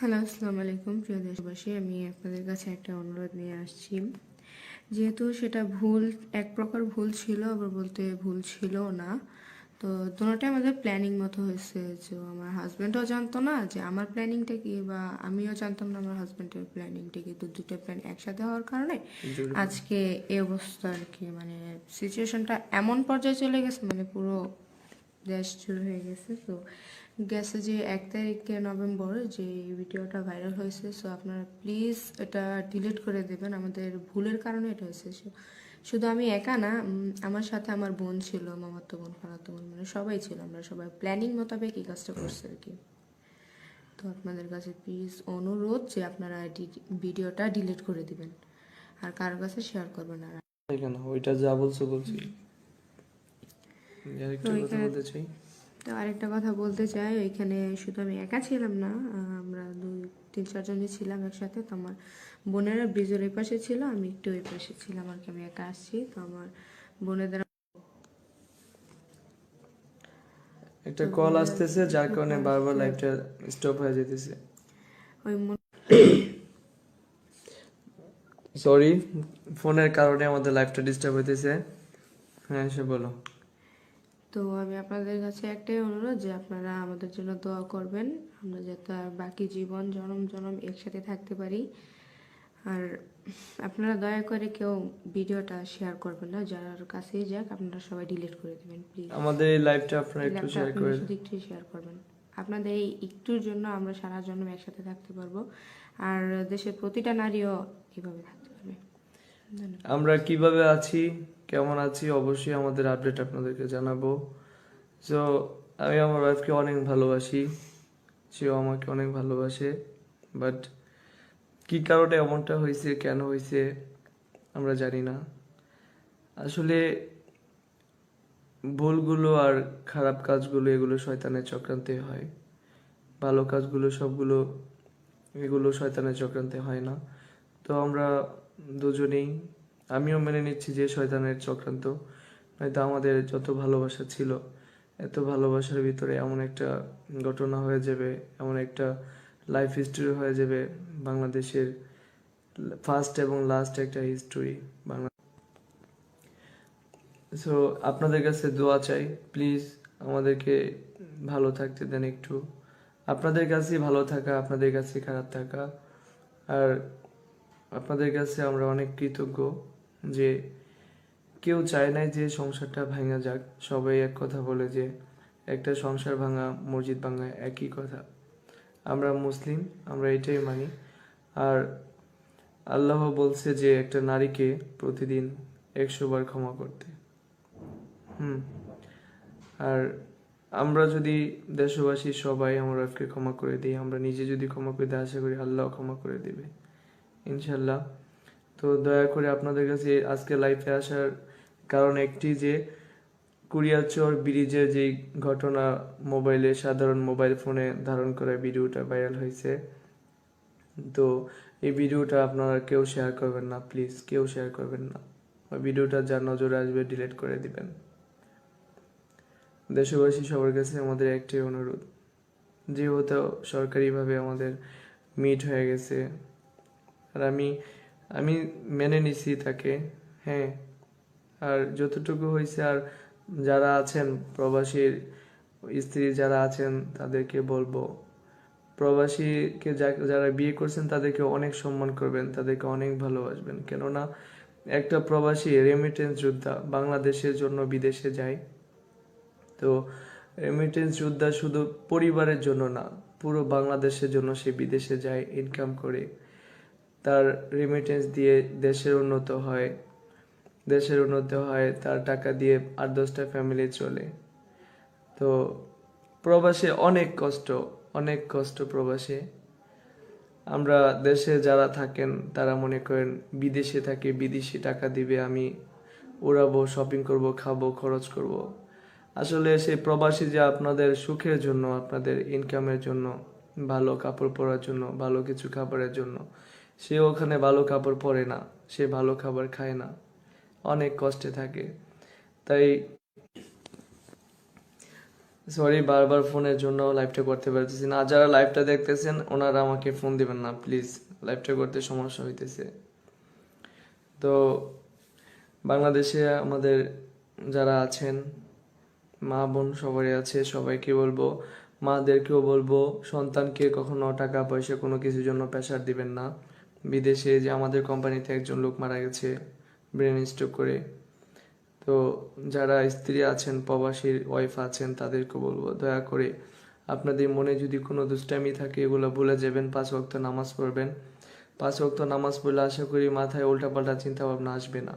Hello আসসালামু আলাইকুম। প্রিয় দেশবাসী আমি আপনাদের কাছে একটা অনুরোধ নিয়ে আসছি। যেহেতু সেটা ভুল এক প্রকার ভুল ছিল আবার বলতে ভুল ছিল না। তো দুটোটাই আমাদের প্ল্যানিং মতো হয়েছে। যে আমার হাজব্যান্ডও জানতো না যে আমার প্ল্যানিংটা কি বা আমিও জানতাম না আমার হাজব্যান্ডের প্ল্যানিংটা কি। তো দুটো প্ল্যান একসাথে হওয়ার কারণে আজকে এই অবস্থা আর কি। মানে সিচুয়েশনটা এমন পর্যায়ে চলে গেছে মানে পুরো দেশ শুরু হয়ে গেছে। তো গেছে যে এক তারিখে নভেম্বর যে ভিডিওটা ভাইরাল হয়েছে সো আপনারা প্লিজ এটা ডিলিট করে দেবেন। আমাদের ভুলের কারণে এটা হয়েছে। শুধু আমি একা না আমার সাথে আমার বোন ছিল মামাতো বোন খালাতো বোন মানে সবাই ছিল। আমরা সবাই প্ল্যানিং মোতাবেক এই কাজটা করছে আর কি। তো আপনাদের কাছে প্লিজ অনুরোধ যে আপনারা ভিডিওটা ডিলিট করে দিবেন। আর কারোর কাছে শেয়ার করবেন না। ওইটা যা বলছো বলছি। তো আরেকটা কথা বলতে চাই ওইখানে শুধু আমি একা ছিলাম না আমরা দুই তিন চারজনই ছিলাম একসাথে। তো আমার বোনেরা ব্রিজের ওই পাশে ছিল আমি একটু ওই পাশে ছিলাম আর কি আমি একা আসছি। তো আমার বোনেদের একটা কল আসতেছে যার কারণে বারবার লাইভটা স্টপ হয়ে যেতেছে। ওই সরি ফোনের কারণে আমাদের লাইভটা ডিস্টার্ব হইতেছে। হ্যাঁ এসে বলো। তো আমি আপনাদের কাছে একটাই অনুরোধ যে আপনারা আমাদের জন্য দোয়া করবেন। আমরা যাতে বাকি জীবন জনম জনম একসাথে থাকতে পারি। আর আপনারা দয়া করে কেউ ভিডিওটা শেয়ার করবেন না যার কাছেই যাক আপনারা সবাই ডিলিট করে দেবেন প্লিজ আমাদের এই লাইভটা আপনারা একটু শেয়ার করে একটু শেয়ার করবেন। আপনাদের এই একটুর জন্য আমরা সারা জন্ম একসাথে থাকতে পারব। আর দেশের প্রতিটা নারীও এভাবে থাকতে পারবে। আমরা কীভাবে আছি? কেমন আছি? অবশ্যই আমাদের আপডেট আপনাদেরকে জানাব। সো আমি আমার ওয়াইফকে অনেক ভালোবাসি। সেও আমাকে অনেক ভালোবাসে। বাট কি কারণে এমনটা হয়েছে? কেন হয়েছে? আমরা জানি না। আসলে ভুলগুলো আর খারাপ কাজগুলো, এগুলো শয়তানের চক্রান্তে হয়। ভালো কাজগুলো সবগুলো, এগুলো শয়তানের চক্রান্তে হয় না। তো আমরা দুজনেই আমিও মেনে নিচ্ছি যে শয়তানের চক্রান্ত। নয়তো আমাদের যত ভালোবাসা ছিল, এত ভালোবাসার ভিতরে এমন একটা ঘটনা হয়ে যাবে, এমন একটা লাইফ হিস্টোরি হয়ে যাবে বাংলাদেশের ফার্স্ট এবং লাস্ট একটা হিস্টোরি বাংলা সো আপনাদের কাছে দোয়া চাই প্লিজ আমাদেরকে ভালো থাকতে দেন একটু। আপনাদের কাছে ভালো থাকা, আপনাদের কাছে খারাপ থাকা। আর আপনাদের কাছে আমরা অনেক কৃতজ্ঞ। যে কেউ চায় নাই যে সংসারটা ভাঙা যাক। সবাই এক কথা বলে যে একটা সংসার ভাঙা, মসজিদ ভাঙা একই কথা। আমরা মুসলিম, আমরা এটাই মানি। আর আল্লাহ বলছে যে একটা নারীকে প্রতিদিন একশো বার ক্ষমা করতে। হুম। আর আমরা যদি দেশবাসী সবাই আমার ওয়াইফকে ক্ষমা করে দিই, আমরা নিজে যদি ক্ষমা করে দিই, আশা করি আল্লাহ ক্ষমা করে দেবে। ইনশাল্লাহ তো দয়া করে আপনাদের কাছে আজকে লাইফে আসার কারণ একটি যে কুরিয়াচর ব্রিজের যে ঘটনা মোবাইলে সাধারণ মোবাইল ফোনে ধারণ করা ভিডিওটা ভাইরাল হয়েছে। তো এই ভিডিওটা আপনারা কেউ শেয়ার করবেন না প্লিজ কেউ শেয়ার করবেন না। ভিডিওটা যার নজরে আসবে ডিলিট করে দিবেন। দেশবাসী সবার কাছে আমাদের একটাই অনুরোধ, যেহেতু সরকারিভাবে আমাদের মিট হয়ে গেছে, আর আমি আমি মেনে নিছি তাকে হ্যাঁ। আর যতটুকু হয়েছে আর যারা আছেন, প্রবাসীর স্ত্রী যারা আছেন, তাদেরকে বলব, প্রবাসীকে যারা বিয়ে করছেন, তাদেরকে অনেক সম্মান করবেন, তাদেরকে অনেক ভালোবাসবেন। কেননা একটা প্রবাসী রেমিটেন্স যোদ্ধা বাংলাদেশের জন্য বিদেশে যায়। তো রেমিটেন্স যোদ্ধা শুধু পরিবারের জন্য না, পুরো বাংলাদেশের জন্য সে বিদেশে যায় ইনকাম করে। তার রেমিটেন্স দিয়ে দেশের উন্নত হয়। দেশের উন্নত হয়, তার টাকা দিয়ে আট দশটা ফ্যামিলি চলে। তো প্রবাসে অনেক কষ্ট অনেক কষ্ট প্রবাসে। আমরা দেশে যারা থাকেন, তারা মনে করেন বিদেশে থাকে, বিদেশি টাকা দিবে, আমি উড়াবো শপিং করব, খাব, খরচ করব। আসলে সেই প্রবাসী যে আপনাদের সুখের জন্য, আপনাদের ইনকামের জন্য, ভালো কাপড় পরার জন্য, ভালো কিছু খাবারের জন্য সে ওখানে ভালো কাপড় পরে না, সে ভালো খাবার খায় না। অনেক কষ্টে থাকে। তাই সরি বারবার ফোনের জন্য লাইভটা করতে পারতেছি না। যারা লাইভটা দেখতেছেন, ওনারা আমাকে ফোন দিবেন না প্লিজ লাইভটা করতে সমস্যা হইতেছে। তো বাংলাদেশে আমাদের যারা আছেন, মা, বোন সবারই আছে, সবাইকে বলব, মাদেরকেও বলব, সন্তানকে কখনো টাকা পয়সা কোনো কিছুর জন্য প্রেশার দিবেন না। বিদেশে যে আমাদের কোম্পানিতে একজন লোক মারা গেছে ব্রেন স্ট্রোক করে। তো যারা স্ত্রী আছেন, প্রবাসীর ওয়াইফ আছেন, তাদেরকে বলব, দয়া করে আপনাদের মনে যদি কোনো দুষ্টামি থাকে, এগুলো ভুলে যাবেন, পাঁচ ওয়াক্ত নামাজ পড়বেন। পাঁচ ওয়াক্ত নামাজ পড়লে আশা করি মাথায় উল্টাপাল্টা চিন্তা ভাবনা আসবে না।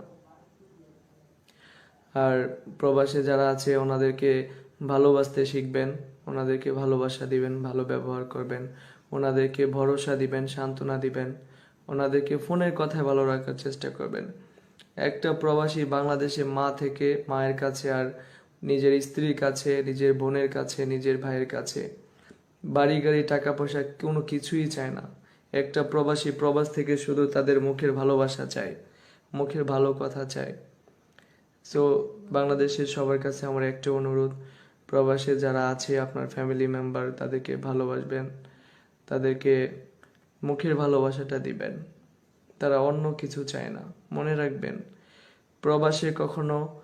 আর প্রবাসে যারা আছে, ওনাদেরকে ভালোবাসতে শিখবেন, ওনাদেরকে ভালোবাসা দিবেন, ভালো ব্যবহার করবেন, ওনাদেরকে ভরসা দিবেন, সান্ত্বনা দিবেন। ওনাদেরকে ফোনের কথায় ভালো রাখার চেষ্টা করবেন। একটা প্রবাসী বাংলাদেশে মা থেকে মায়ের কাছে আর নিজের স্ত্রীর কাছে, নিজের বোনের কাছে, নিজের ভাইয়ের কাছে। বাড়ি, গাড়ি, টাকা পয়সা কোনো কিছুই চায় না। একটা প্রবাসী প্রবাস থেকে শুধু তাদের মুখের ভালোবাসা চায়, মুখের ভালো কথা চায়। সো বাংলাদেশের সবার কাছে আমার একটা অনুরোধ, প্রবাসে যারা আছে, আপনার ফ্যামিলি মেম্বার তাদেরকে ভালোবাসবেন, তাদেরকে মুখের ভালোবাসাটা দিবেন। তারা অন্য কিছু চায় না। মনে রাখবেন, প্রবাসে কখনো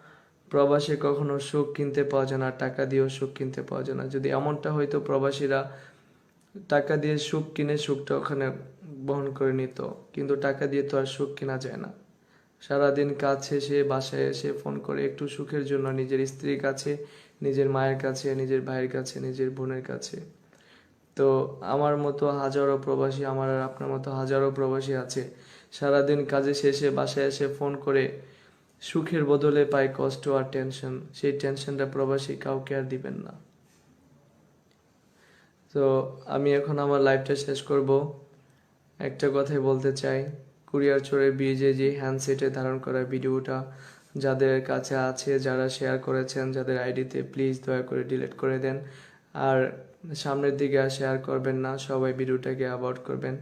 প্রবাসে কখনো সুখ কিনতে পাওয়া যায় না টাকা দিয়েও সুখ কিনতে পাওয়া যায় না। যদি এমনটা হয়তো প্রবাসীরা টাকা দিয়ে সুখ কিনে সুখটা ওখানে বহন করে নিত। কিন্তু টাকা দিয়ে তো আর সুখ কেনা যায় না। সারাদিন কাজ শেষে বাসায় এসে ফোন করে একটু সুখের জন্য নিজের স্ত্রীর কাছে, নিজের মায়ের কাছে, নিজের ভাইয়ের কাছে, নিজের বোনের কাছে। তো আমার মতো হাজারো প্রবাসী আমার আর আপনার মতো হাজারো প্রবাসী আছে। সারাদিন কাজে শেষে বাসায় এসে ফোন করে সুখের বদলে পায় কষ্ট আর টেনশন সেই টেনশনটা প্রবাসী কাউকে আর দিবেন না। তো আমি এখন আমার লাইফটা শেষ করব। একটা কথাই বলতে চাই। কুরিয়ার চোরের ব্রিজে যে হ্যান্ডসেটে ধারণ করা ভিডিওটা যাদের কাছে আছে, যারা শেয়ার করেছেন, যাদের আইডিতে প্লিজ দয়া করে ডিলিট করে দেন। আর সামনের দিকে আর শেয়ার করবেন না, সবাই ভিডিওটাকে অ্যাভয়েড করবেন।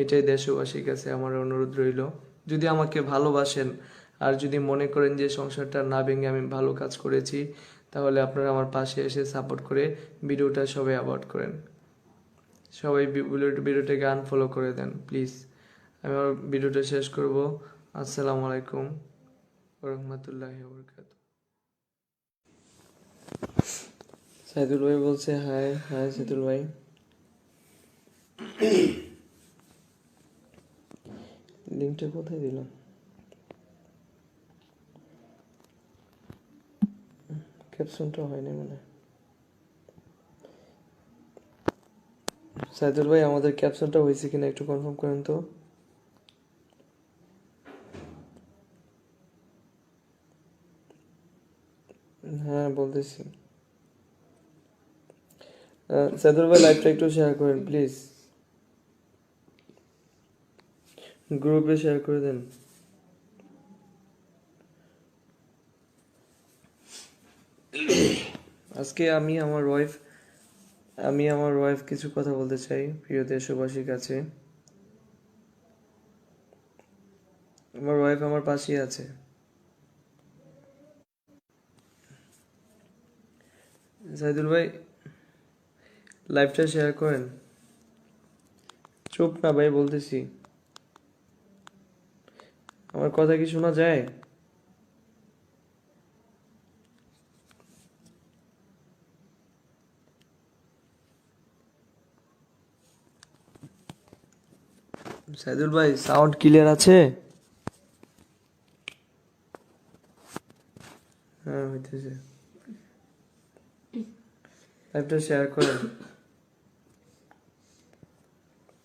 এটাই দেশবাসীর কাছে আমার অনুরোধ রইল। যদি আমাকে ভালোবাসেন আর যদি মনে করেন যে সংসারটা না ভেঙে আমি ভালো কাজ করেছি, তাহলে আপনারা আমার পাশে এসে সাপোর্ট করে ভিডিওটা সবাই অ্যাভয়েড করেন। সবাই ভিডিওটাকে আনফলো করে দেন প্লিজ আমি আমার ভিডিওটা শেষ করব। আসসালামু আলাইকুম। রহমতুল্লাহ বরকাত সাইদুল ভাই বলছে হাই হাই সাইদুল ভাই। লিঙ্কটা কোথায় দিলাম ক্যাপশনটা হয়নি মানে সাইদুল ভাই, আমাদের ক্যাপশনটা হয়েছে কিনা একটু কনফার্ম করেন তো। হ্যাঁ বলতেছি। সাইদুল ভাই লাইভটা একটু শেয়ার করেন প্লিজ গ্রুপে শেয়ার করে দেন। আজকে আমি আমার ওয়াইফ আমি আমার ওয়াইফ কিছু কথা বলতে চাই, প্রিয় দেশবাসীর কাছে। আমার ওয়াইফ আমার পাশেই আছে। সাইদুল ভাই লাইভটা শেয়ার করেন। চুপ না ভাই, বলতেছি। আমার কথা কি শোনা যায়? সাইদুল ভাই সাউন্ড ক্লিয়ার আছে? হ্যাঁ হইতেছে। লাইভটা শেয়ার করেন।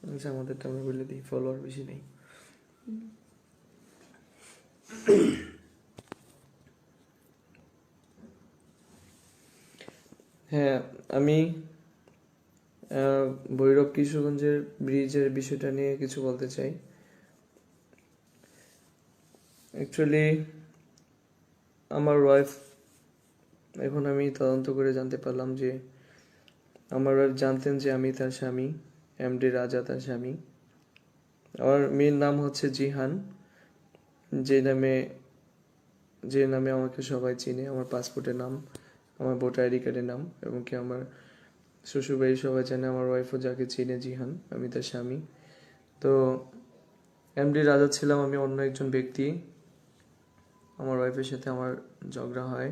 আচ্ছা আমাদেরটা আমরা বলে দিই ফলোয়ার বেশি নেই। হ্যাঁ আমি ভৈরব কিশোরগঞ্জের ব্রিজের বিষয়টা নিয়ে কিছু বলতে চাই। অ্যাকচুয়ালি আমার ওয়াইফ এখন আমি তদন্ত করে জানতে পারলাম যে, আমার ওয়াইফ জানতেন যে আমি তার স্বামী। এমডি রাজা তার স্বামী আমার মেয়ের নাম হচ্ছে জিহান। যে নামে যে নামে আমাকে সবাই চিনে, আমার পাসপোর্টের নাম, আমার ভোটার আইডি কার্ডের নাম, এবং কি আমার শ্বশুরবাড়ি সবাই জানে, আমার ওয়াইফও যাকে চিনে জিহান, আমি তার স্বামী। তো এমডি রাজা ছিলাম আমি অন্য একজন ব্যক্তি। আমার ওয়াইফের সাথে আমার ঝগড়া হয়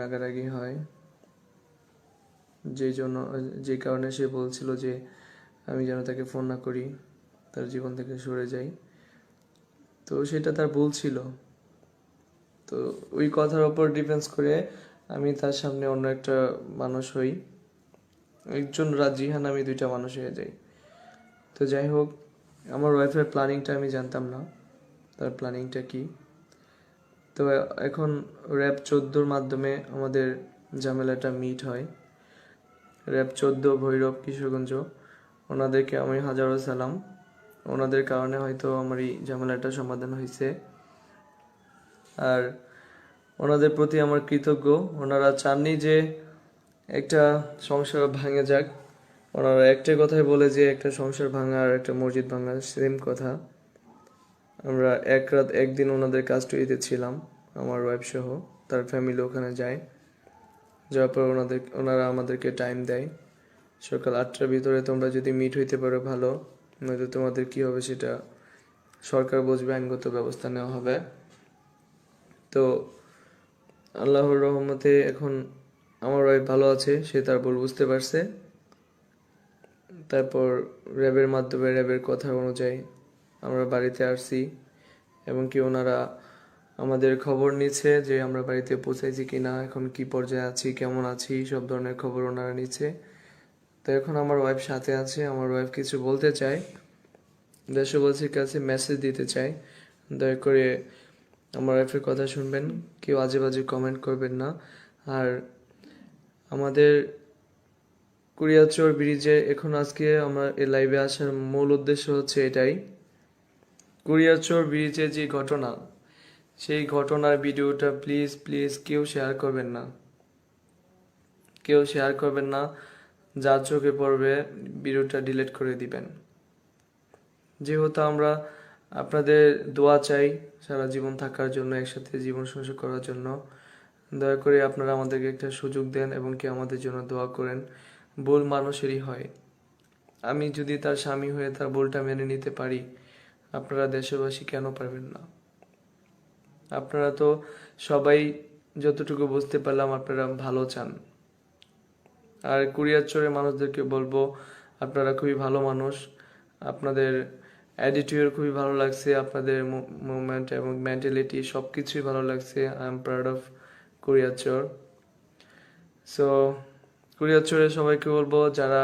রাগারাগি হয়। যেই জন্য যে কারণে সে বলছিল যে আমি যেন তাকে ফোন না করি, তার জীবন থেকে সরে যাই। তো সেটা তার ভুল ছিল। তো ওই কথার ওপর ডিফেন্স করে আমি তার সামনে অন্য একটা মানুষ হই। একজন রাজিহান আমি দুইটা মানুষ হয়ে যাই। তো যাই হোক, আমার ওয়াইফের প্ল্যানিংটা আমি জানতাম না। তার প্ল্যানিংটা কি? তো এখন র্যাব চোদ্দোর মাধ্যমে আমাদের ঝামেলাটা মিট হয়। র্যাব চোদ্দ, ভৈরব, কিশোরগঞ্জ। ওনাদেরকে আমি হাজারো সালাম। ওনাদের কারণে হয়তো আমার এই ঝামেলাটা সমাধান হয়েছে। আর ওনাদের প্রতি আমার কৃতজ্ঞ। ওনারা চাননি যে একটা সংসার ভাঙে যাক। ওনারা একটাই কথাই বলে যে একটা সংসার ভাঙা আর একটা মসজিদ ভাঙা সেম কথা। আমরা এক রাত, একদিন ওনাদের কাস্টডিতে ছিলাম, আমার ওয়াইফ সহ, তার ফ্যামিলি ওখানে যায়। যাওয়ার পর ওনাদের, ওনারা আমাদেরকে টাইম দেয়। সকাল আটটার ভিতরে তোমরা যদি মিট হইতে পারো ভালো, নয়তো তোমাদের কি হবে সেটা সরকার বুঝবে, আইনগত ব্যবস্থা নেওয়া হবে। তো আল্লাহর রহমতে এখন আমার ওয়াইফ ভালো আছে, সে তার ভুল বুঝতে পারছে। তারপর র্যাবের মাধ্যমে র্যাবের কথা অনুযায়ী আমরা বাড়িতে আসছি, এবং কি ওনারা আমাদের খবর নিচ্ছে যে আমরা বাড়িতে পৌঁছাইছি কি না এখন কি পর্যায়ে আছি, কেমন আছি, সব ধরনের খবর ওনারা নিচ্ছে। তো এখন আমার ওয়াইফ সাথে আছে, আমার ওয়াইফ কিছু বলতে চায়। দেশবাসীর কাছে মেসেজ দিতে চাই দয়া করে আমার ওয়াইফের কথা শুনবেন, কেউ আজে বাজে কমেন্ট করবেন না। আর আমাদের কুড়িয়াচর ব্রিজে এখন আজকে আমার এই লাইভে আসার মূল উদ্দেশ্য হচ্ছে এটাই। কুড়িয়াচর ব্রিজে যে ঘটনা সেই ঘটনার ভিডিওটা প্লিজ প্লিজ কেউ শেয়ার করবেন না। কেউ শেয়ার করবেন না, যার চোখে পড়বে, ভিডিওটা ডিলিট করে দিবেন। যেহেতু আমরা আপনাদের দোয়া চাই সারা জীবন থাকার জন্য, একসাথে জীবন সংসার করার জন্য, দয়া করে আপনারা আমাদেরকে একটা সুযোগ দেন এবং কি আমাদের জন্য দোয়া করেন, ভুল মানুষেরই হয়। আমি যদি তার স্বামী হয়ে তার ভুলটা মেনে নিতে পারি, আপনারা দেশবাসী কেন পারবেন না? আপনারা তো সবাই যতটুকু বুঝতে পারলাম আপনারা ভালো চান। আর কুরিয়ারচরের মানুষদেরকে বলব, আপনারা খুবই ভালো মানুষ। আপনাদের অ্যাটিটিউড খুবই ভালো লাগছে, আপনাদের মুভমেন্ট এবং মেন্টালিটি সব কিছুই ভালো লাগছে। I am proud of Kuriarchar so কুরিয়ারচরের সবাইকে বলব, যারা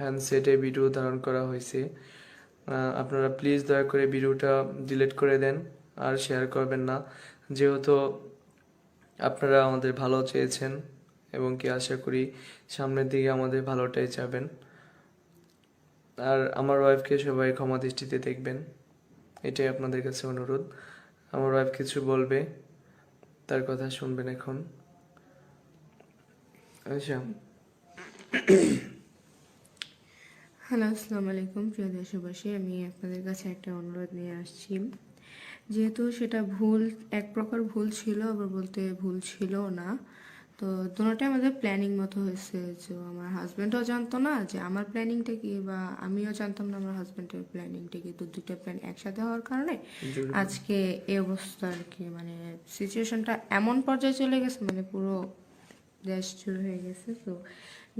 হ্যান্ডসেটে ভিডিও ধারণ করা হয়েছে আপনারা প্লিজ দয়া করে ভিডিওটা ডিলিট করে দেন। আর শেয়ার করবেন না। যেহেতু আপনারা আমাদের ভালো চেয়েছেন এবং কি আশা করি সামনের দিকে আমাদের ভালোটাই চাবেন। আর আমার ওয়াইফকে সবাই ক্ষমা দৃষ্টিতে দেখবেন। এটাই আপনাদের কাছে অনুরোধ। আমার ওয়াইফ কিছু বলবে, তার কথা শুনবেন এখন। আচ্ছা। হ্যালো আসসালামু আলাইকুম, প্রিয় দেশবাসী। আমি আপনাদের কাছে একটা অনুরোধ নিয়ে আসছি। যেহেতু সেটা ভুল এক প্রকার ভুল ছিল আবার বলতে ভুল ছিল না। তো দুটাই আমাদের প্ল্যানিং মতো হয়েছে যে আমার হাজব্যান্ডও জানতো না যে আমার প্ল্যানিংটা কি বা আমিও জানতাম না আমার হাজব্যান্ডের প্ল্যানিংটা কি। তো দুটো প্ল্যান একসাথে হওয়ার কারণে আজকে এই অবস্থা আর কি। মানে সিচুয়েশনটা এমন পর্যায়ে চলে গেছে মানে পুরো দেশ শুরু হয়ে গেছে তো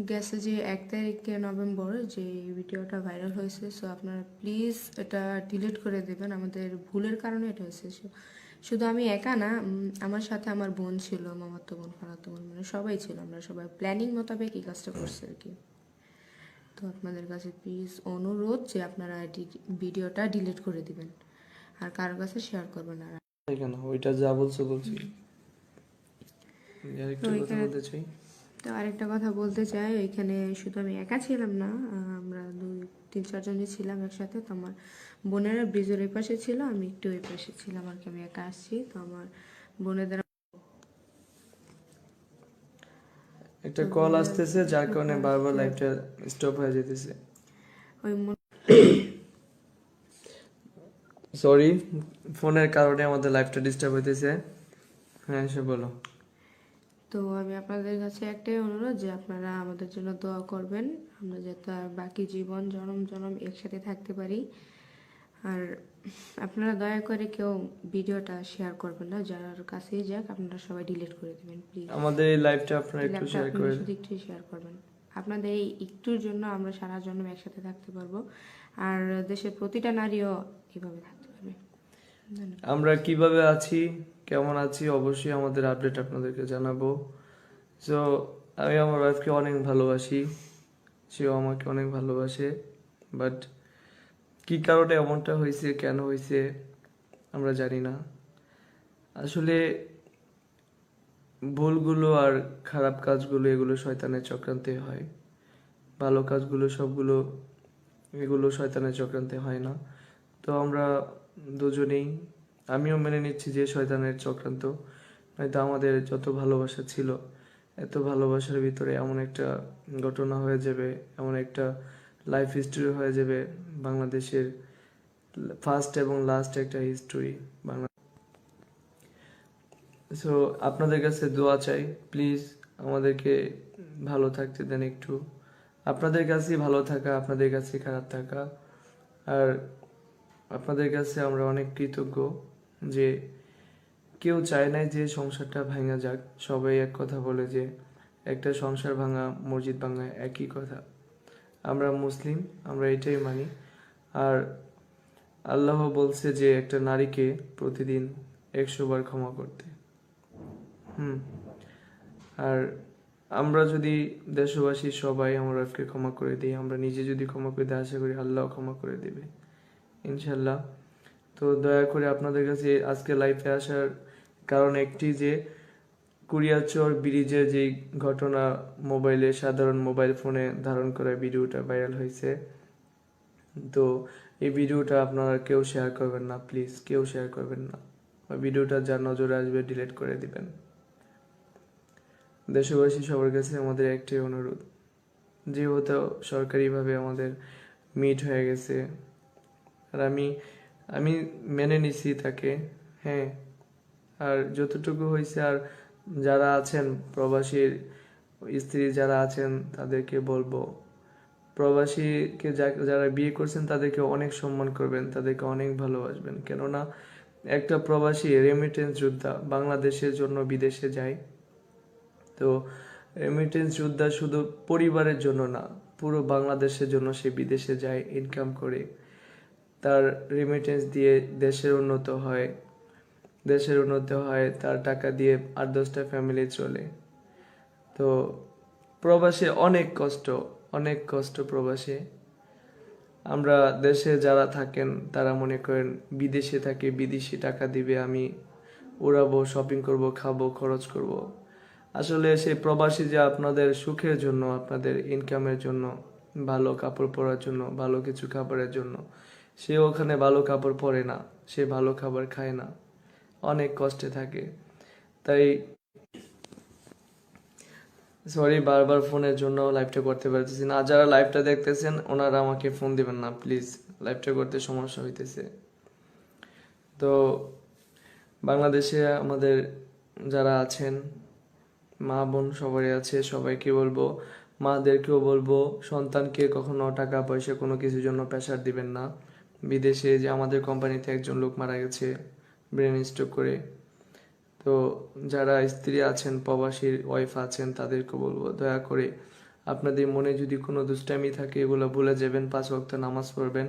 গেছে যে এক তারিখে নভেম্বর যে ভিডিওটা ভাইরাল হয়েছে সো আপনারা প্লিজ এটা ডিলিট করে দেবেন। আমাদের ভুলের কারণে এটা হয়েছে। So, শুধু আমি একা না আমার সাথে আমার বোন ছিল মামাতো বোন খালাতো বোন মানে সবাই ছিল। আমরা সবাই প্ল্যানিং মোতাবেক এই কাজটা করছি আর কি। তো আপনাদের কাছে প্লিজ অনুরোধ যে আপনারা ভিডিওটা ডিলিট করে দিবেন। আর কারোর কাছে শেয়ার করবেন কেন ওইটা যা বলছো বলছি। আর তো কথা এখানে- তো আরেকটা কথা বলতে চাই এখানে শুধু আমি একা ছিলাম না আমরা দুই তিন চারজনই ছিলাম একসাথে। তো আমার বোনেরা ব্রিজের ওই পাশে ছিল আমি একটু ওই পাশে ছিলাম আর কি আমি একা আসছি তো আমার বোনেদের একটা কল আসতেছে যার কারণে বারবার লাইভটা স্টপ হয়ে যেতেছে। ওই সরি ফোনের কারণে আমাদের লাইভটা ডিস্টার্ব হইতেছে। হ্যাঁ এসে বলো। তো আমি আপনাদের কাছে একটাই অনুরোধ যে আপনারা আমাদের জন্য দোয়া করবেন। আমরা যাতে আর বাকি জীবন জনম জনম একসাথে থাকতে পারি। আর আপনারা দয়া করে কেউ ভিডিওটা শেয়ার করবেন না যার কাছেই যাক আপনারা সবাই ডিলিট করে দেবেন প্লিজ আমাদের এই লাইভটা আপনারা একটু শেয়ার করে দেন। একটু শেয়ার করবেন। আপনাদের এই একটুর জন্য আমরা সারা জন্ম একসাথে থাকতে পারব। আর দেশের প্রতিটা নারীও এভাবে থাকতে পারবে। আমরা কীভাবে আছি? কেমন আছি? অবশ্যই আমাদের আপডেট আপনাদেরকে জানাব। সো আমি আমার ওয়াইফকে অনেক ভালোবাসি। সেও আমাকে অনেক ভালোবাসে। বাট কি কারণে এমনটা হয়েছে? কেন হয়েছে? আমরা জানি না। আসলে ভুলগুলো আর খারাপ কাজগুলো, এগুলো শয়তানের চক্রান্তে হয়। ভালো কাজগুলো সবগুলো, এগুলো শয়তানের চক্রান্তে হয় না। তো আমরা দুজনেই আমিও মেনে নিচ্ছি যে শয়তানের চক্রান্ত। নয়তো আমাদের যত ভালোবাসা ছিল, এত ভালোবাসার ভিতরে এমন একটা ঘটনা হয়ে যাবে, এমন একটা লাইফ হিস্টোরি হয়ে যাবে বাংলাদেশের ফার্স্ট এবং লাস্ট একটা হিস্টোরি বাংলা সো আপনাদের কাছে দোয়া চাই প্লিজ আমাদেরকে ভালো থাকতে দেন একটু। আপনাদের কাছেই ভালো থাকা, আপনাদের কাছে খারাপ থাকা। আর আপনাদের কাছে আমরা অনেক কৃতজ্ঞ। যে কেউ চায় নাই যে সংসারটা ভাঙা যাক। সবাই এক কথা বলে যে একটা সংসার ভাঙা, মসজিদ ভাঙা একই কথা। আমরা মুসলিম, আমরা এটাই মানি। আর আল্লাহ বলছে যে একটা নারীকে প্রতিদিন একশো বার ক্ষমা করতে। হুম। আর আমরা যদি দেশবাসী সবাই আমার ওয়াইফকে ক্ষমা করে দিই, আমরা নিজে যদি ক্ষমা করে দিই, আশা করি আল্লাহ ক্ষমা করে দেবে। ইনশাল্লাহ তো দয়া করে আপনাদের কাছে আজকে লাইফে আসার কারণ একটি যে কুরিয়াচর ব্রিজের যে ঘটনা মোবাইলে সাধারণ মোবাইল ফোনে ধারণ করা ভিডিওটা ভাইরাল হয়েছে। তো এই ভিডিওটা আপনারা কেউ শেয়ার করবেন না প্লিজ কেউ শেয়ার করবেন না। ভিডিওটা যার নজরে আসবে ডিলিট করে দিবেন। দেশবাসী, সবার কাছে আমাদের একটাই অনুরোধ। যেহেতু সরকারিভাবে আমাদের মিট হয়ে গেছে, আর আমি আমি মেনে নিছি তাকে হ্যাঁ। আর যতটুকু হয়েছে আর যারা আছেন, প্রবাসীর স্ত্রী যারা আছেন, তাদেরকে বলব, প্রবাসীকে যারা বিয়ে করছেন, তাদেরকে অনেক সম্মান করবেন, তাদেরকে অনেক ভালোবাসবেন। কেননা একটা প্রবাসী রেমিটেন্স যোদ্ধা বাংলাদেশের জন্য বিদেশে যায়। তো রেমিটেন্স যোদ্ধা শুধু পরিবারের জন্য না, পুরো বাংলাদেশের জন্য সে বিদেশে যায় ইনকাম করে। তার রেমিটেন্স দিয়ে দেশের উন্নত হয়। দেশের উন্নত হয়, তার টাকা দিয়ে আট দশটা ফ্যামিলি চলে। তো প্রবাসে অনেক কষ্ট অনেক কষ্ট প্রবাসে। আমরা দেশে যারা থাকেন, তারা মনে করেন বিদেশে থাকে, বিদেশি টাকা দিবে, আমি উড়াবো শপিং করব, খাব, খরচ করব। আসলে সেই প্রবাসী যে আপনাদের সুখের জন্য, আপনাদের ইনকামের জন্য, ভালো কাপড় পরার জন্য, ভালো কিছু খাবারের জন্য সে ওখানে ভালো কাপড় পরে না, সে ভালো খাবার খায় না, অনেক কষ্টে থাকে। তাই সরি বারবার ফোনের জন্য লাইভটা করতে পারতেছি না। যারা লাইভটা দেখতেছেন, ওনারা আমাকে ফোন দিবেন না প্লিজ লাইভটা করতে সমস্যা হইতেছে। তো বাংলাদেশে আমাদের যারা আছেন, মা, বোন সবাই আছে, সবাইকে বলব, মাদেরকেও বলব, সন্তানকে কখনো টাকা পয়সা কোনো কিছুর জন্য প্রেশার দিবেন না। বিদেশে যে আমাদের কোম্পানিতে একজন লোক মারা গেছে ব্রেন স্ট্রোক করে। তো যারা স্ত্রী আছেন, প্রবাসীর ওয়াইফ আছেন, তাদেরকে বলব, দয়া করে আপনাদের মনে যদি কোনো দুষ্টামি থাকে, এগুলো ভুলে যাবেন, পাঁচ ওয়াক্ত নামাজ পড়বেন।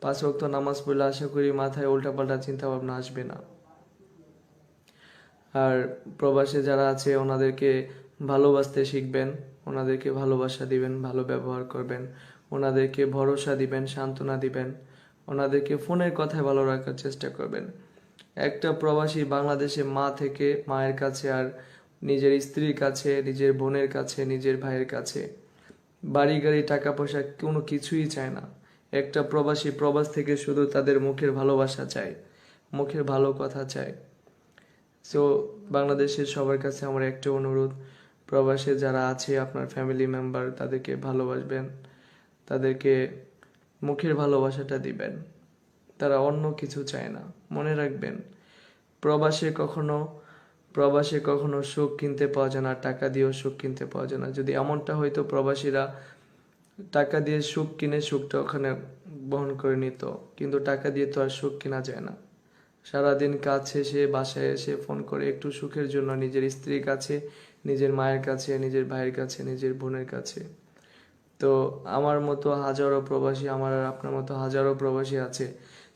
পাঁচ ওয়াক্ত নামাজ পড়লে আশা করি মাথায় উল্টাপাল্টা চিন্তা ভাবনা আসবে না। আর প্রবাসে যারা আছে, ওনাদেরকে ভালোবাসতে শিখবেন, ওনাদেরকে ভালোবাসা দিবেন, ভালো ব্যবহার করবেন, ওনাদেরকে ভরসা দিবেন, সান্ত্বনা দিবেন। ওনাদেরকে ফোনের কথায় ভালো রাখার চেষ্টা করবেন। একটা প্রবাসী বাংলাদেশে মা থেকে মায়ের কাছে আর নিজের স্ত্রীর কাছে, নিজের বোনের কাছে, নিজের ভাইয়ের কাছে। বাড়ি, গাড়ি, টাকা পয়সা কোনো কিছুই চায় না। একটা প্রবাসী প্রবাস থেকে শুধু তাদের মুখের ভালোবাসা চায়, মুখের ভালো কথা চায়। সো বাংলাদেশের সবার কাছে আমার একটা অনুরোধ, প্রবাসে যারা আছে, আপনার ফ্যামিলি মেম্বার তাদেরকে ভালোবাসবেন, তাদেরকে মুখের ভালোবাসাটা দিবেন। তারা অন্য কিছু চায় না। মনে রাখবেন, প্রবাসে কখনো প্রবাসে কখনো সুখ কিনতে পাওয়া যায় না টাকা দিয়েও সুখ কিনতে পাওয়া যায় না। যদি এমনটা হয়তো প্রবাসীরা টাকা দিয়ে সুখ কিনে সুখটা ওখানে বহন করে নিত, কিন্তু টাকা দিয়ে তো আর সুখ কেনা যায় না। সারাদিন কাজ শেষে বাসায় এসে ফোন করে একটু সুখের জন্য নিজের স্ত্রীর কাছে, নিজের মায়ের কাছে, নিজের ভাইয়ের কাছে, নিজের বোনের কাছে। তো আমার মতো হাজারো প্রবাসী আমার আর আপনার মতো হাজারো প্রবাসী আছে।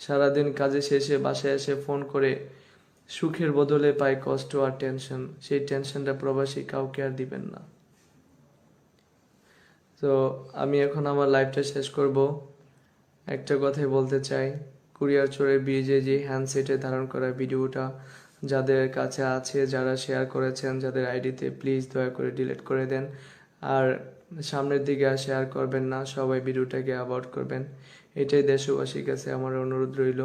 সারাদিন কাজে শেষে বাসায় এসে ফোন করে সুখের বদলে পায় কষ্ট আর টেনশন সেই টেনশনটা প্রবাসী কাউকে আর দিবেন না। তো আমি এখন আমার লাইফটা শেষ করব। একটা কথাই বলতে চাই। কুরিয়ার চোরের ব্রিজে যে হ্যান্ডসেটে ধারণ করা ভিডিওটা যাদের কাছে আছে, যারা শেয়ার করেছেন, যাদের আইডিতে প্লিজ দয়া করে ডিলিট করে দেন। আর সামনের দিকে আর শেয়ার করবেন না, সবাই ভিডিওটাকে অ্যাভয়েড করবেন। এটাই দেশবাসীর কাছে আমার অনুরোধ রইল।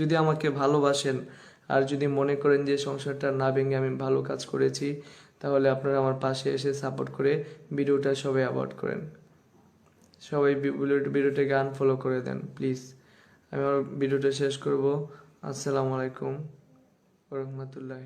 যদি আমাকে ভালোবাসেন আর যদি মনে করেন যে সংসারটা না ভেঙে আমি ভালো কাজ করেছি, তাহলে আপনারা আমার পাশে এসে সাপোর্ট করে ভিডিওটা সবাই অ্যাভয়েড করেন। সবাই ভিডিওটাকে আনফলো করে দেন প্লিজ আমি আমার ভিডিওটা শেষ করব। আসসালামু আলাইকুম। রহমতুল্লাহ